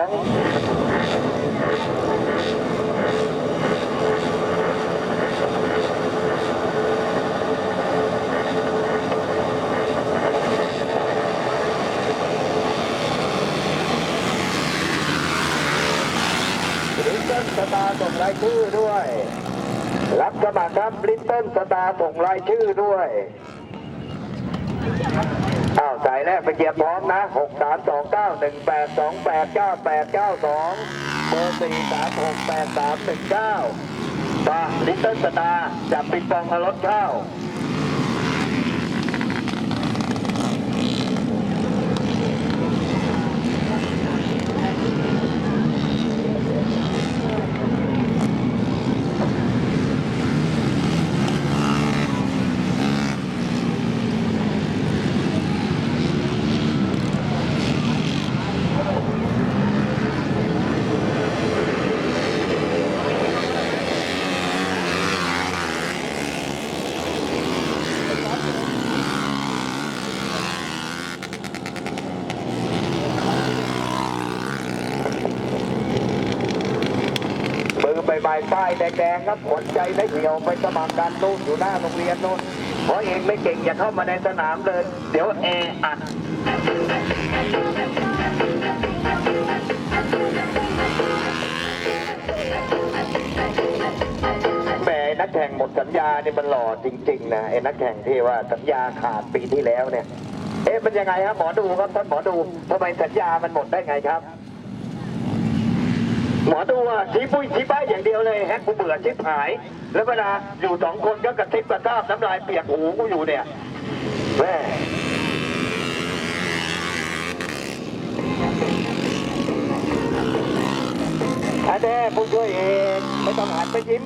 ลิตเติ้ลสตาร์ส่งรายชื่อด้วย รับสมัครครับลิตเติ้ลสตาร์ส่งรายชื่อด้วย อ้าวสายแรกไปเกียร์พร้อมนะ 6 3 2 9 1 8 2 8 9 8 9 2เบอร์4 3 6 8 3 1 9มาลิตเติ้ลสตาจับปิดปองพารถเข้า ใบใบป้ายแดงๆครับขนใจได้เหี่ยวไปสมัครการนู่นอยู่หน้าโรงเรียนนู่นเพราะเองไม่เก่งอย่าเข้ามาในสนามเลย เดี๋ยวแออัดแหมนักแข่งหมดสัญญาเนี่ยมันหล่อจริง ๆ นะไอ้นักแข่งที่ว่าสัญญาขาดปีที่แล้วเนี่ย เอ๊ะมันยังไงครับหมอดูครับท่านหมอดูทำไมสัญญามันหมดได้ไงครับ หมอดูอะชี้ปุ้ยชี้ป้า ดียวเลยแฮกกูเบื่อชิบหาย แล้วเวลาอยู่สองคนก็กระซิบกระซาบน้ำลายเปียกหูกูอยู่เนี่ยแม่อาเด้ผู้ช่วยเองไม่ต้องหันไปยิ้ม